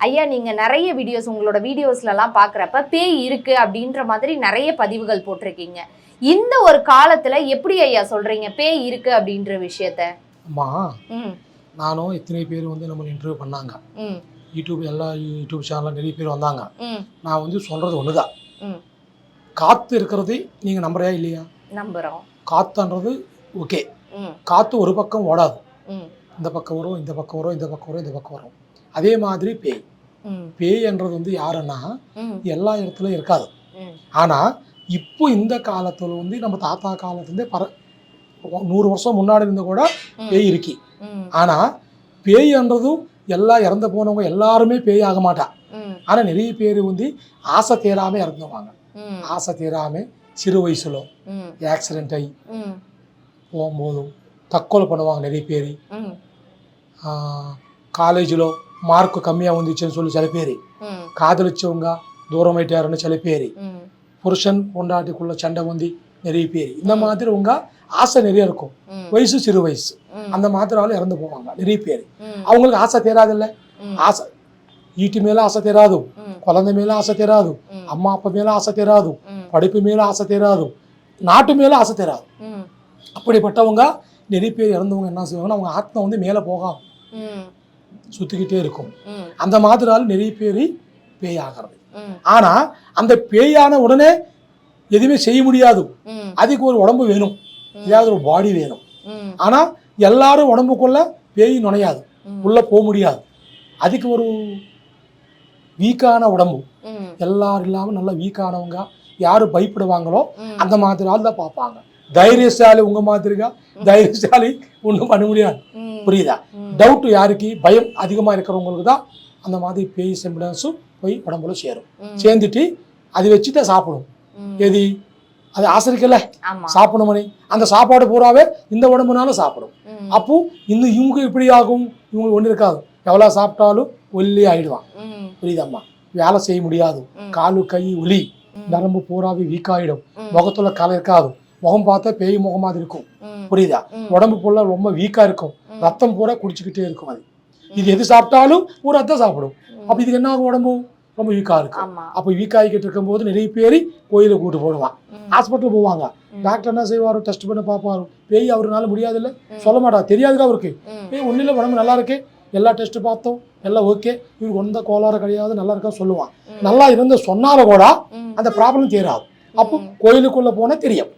ஐயா நீங்க நிறைய வீடியோஸ் உங்களோட வீடியோஸ்ல எல்லாம் பாக்குறப்ப பேய் இருக்கு அப்படின்ற மாதிரி நிறைய பதிவுகள் போட்டிருக்கீங்க. இந்த ஒரு காலத்துல எப்படி ஐயா சொல்றீங்க? பேய் இருக்கு அப்படின்ற விஷயத்த? அம்மா நானும் எத்தனை பேர் வந்து நம்மளை இன்டர்வியூ பண்ணாங்க. ம். யூடியூப் எல்லா யூடியூப் சேனலில் நிறைய பேர் வந்தாங்க. நான் வந்து சொல்கிறது ஒன்று தான் ம். காற்று இருக்கிறது நீங்கள் நம்புறியா இல்லையா? நம்புறோம். காற்றுன்றது ஓகே ம். காற்று ஒரு பக்கம் ஓடாது. ம். இந்த பக்கம் வரும் இந்த பக்கம் வரும் இந்த பக்கம் வரும் இந்த பக்கம் வரும். அதே மாதிரி பேய். ம். பேய்ன்றது வந்து யாருன்னா எல்லா இடத்துலையும் இருக்காது. ம். ஆனால் இப்போ இந்த காலத்தில் வந்து நம்ம தாத்தா காலத்துலேருந்தே பர நூறு வருஷம் முன்னாடி இருந்து கூட பேய் இருக்கி. ம். ஆனால் பேய்ன்றதும் எல்லாம் இறந்து போனவங்க எல்லாருமே பேய் ஆக மாட்டா. ம். ஆனால் நிறைய பேர் வந்து ஆசை தேராமல் இறந்துவாங்க ஆசை தேராமல் சிறு வயசுல ஆக்சிடென்ட் ஆகி போகும்போதும் தற்கொலை பண்ணுவாங்க நிறைய பேர். காலேஜில் மார்க் கம்மியாக வந்துச்சுன்னு சொல்லி சில பேர். ம். காதலிச்சவங்க தூரமாயிட்டாருன்னு சில பேர். புருஷன் பொண்டாட்டிக்குள்ள சண்டை வந்து நிறைய பேர். இந்த மாதிரி உங்க ஆசை நிறைய இருக்கும். வயசு சிறு வயசு. அந்த மாதிரி ஆளு இறந்து போவாங்க நிறைய பேர். அவங்களுக்கு ஆசை தேராதில்ல. ம். ஆசை வீட்டு மேல ஆசை தேராது குழந்தை மேல ஆசை தேராது அம்மா அப்பா மேல ஆசை தேராது படிப்பு மேல ஆசை தேராது நாட்டு மேல ஆசை தேராது. அப்படிப்பட்டவங்க நிறைய பேர் இறந்தவங்க என்ன செய்வாங்கன்னா அவங்க ஆத்மா வந்து மேலே போகாம ம். சுத்திக்கிட்டே இருக்கும். அந்த மாதிரி ஆள் நிறைய பேர் பேய் ஆகிறது ஆனா அந்த பேயான உடனே எதுவுமே செய்ய முடியாது. அதுக்கு ஒரு உடம்பு வேணும். ஏதாவது ஒரு பாடி வேணும். ஆனா எல்லாரும் உடம்புக்குள்ள பேய் நுழையாது. உள்ள போக முடியாது. அதுக்கு ஒரு வீக்கான உடம்பு. எல்லாரும் இல்லாமல் நல்லா வீக்கானவங்க யாரு பயப்படுவாங்களோ அந்த மாதிரி ஆள் தான் பார்ப்பாங்க. தைரியசாலி உங்க மாதிரிగా தைரியசாலி ஒன்றும் பண்ண முடியாது. புரியுதா? டவுட் யாருக்கு? பயம் அதிகமாக இருக்கிறவங்களுக்கு தான் அந்த மாதிரி பேய் சிம்டம்ஸும் போய் உடம்புல சேரும். சேர்ந்துட்டு அதை வச்சுட்டு சாப்பிடும். ம். எது? அது ஆசரிக்கல. ஆமா. சாப்பிடணுமனே. அந்த சாப்பாடு பூராவே இந்த உடம்புனால சாப்பிடும். அப்போ இந்த இவங்க இப்படி ஆகும்? இவங்களுக்கு ஒன்றும் இருக்காது. எவ்வளோ சாப்பிட்டாலும் ஒல்லி ஆயிடுவான். புரியுதாம்மா? வேலை செய்ய முடியாது. காலு கை ஒலி. நரம்பு பூராவே வீக் ஆயிடும். ம். முகத்துல கலை இருக்காது. முகம் பார்த்தா பேய் முகம் மாதிரி இருக்கும். புரியுதா. உடம்பு ஃபுல்லா ரொம்ப வீக்கா இருக்கும். ரத்தம் பூரா குடிச்சுக்கிட்டே இருக்கும் அது. இது எது சாப்பிட்டாலும் ஒரு ரத்தம் சாப்பிடும். அப்ப இதுக்கு என்ன ஆகும் உடம்பு? ரொம்ப வீக்கா இருக்கும் அப்போ வீக் ஆகிக்கிட்டு இருக்கும்போது நிறைய பேர் கோயிலுக்கு கூட்டு போடுவான். ஹாஸ்பிட்டல் போவாங்க. டாக்டர் என்ன செய்வாரு? டெஸ்ட் பண்ணி பார்ப்பாரு. பேய் அவருனால முடியாதுல்ல. சொல்ல மாட்டார் தெரியாதுல அவருக்கு. ஏய் ஒன்றும் இல்லை உடம்பு நல்லா இருக்கு. எல்லா டெஸ்ட் பார்த்தோம். எல்லாம் ஓகே இவருக்கு எந்த கோளாறு கிடையாது. நல்லா இருக்கா சொல்லுவான். நல்லா இருந்து சொன்னாலும் கூட அந்த ப்ராப்ளம் தீராது. அப்போ. கோயிலுக்குள்ள போனா தெரியும்.